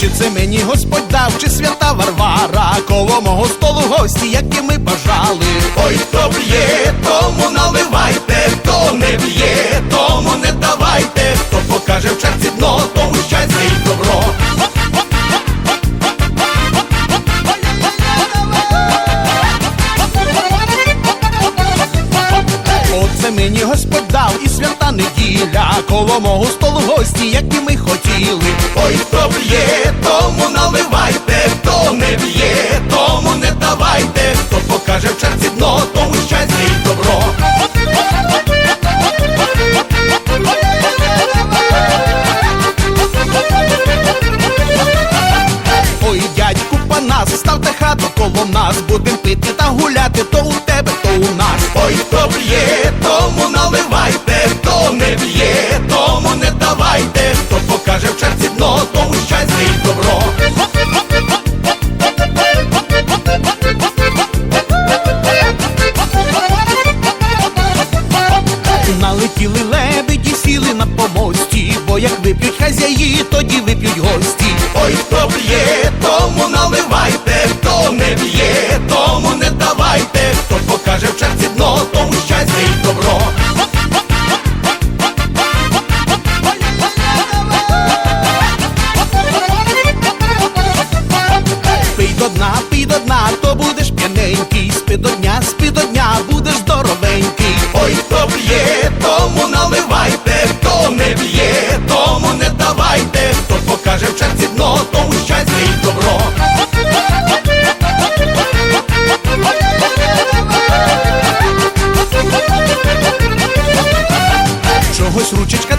Чи це мені Господь дав, чи свята Варвара, коло мого столу гості, які ми бажали. Ой, то б'є, дав і свята неділя, коло мого столу гості, які ми хотіли. Ой, хто б'є, тому наливайте, хто не б'є, тому не давайте, хто покаже в черці дно, тому щастя і добро. Ой, дядьку Панас, ставте хату коло нас, будем пити та гуляти, то у тебе, то у нас. Ой, хто б'є, бо як вип'ють хазяї, тоді вип'ють гості. Ой, хто б'є, тому наливайте, хто не б'є, тому не давайте, хто покаже в черці дно, тому щастя і добро. Пий до дна, пий до дна, то будеш п'яненький, спи до дня, спи до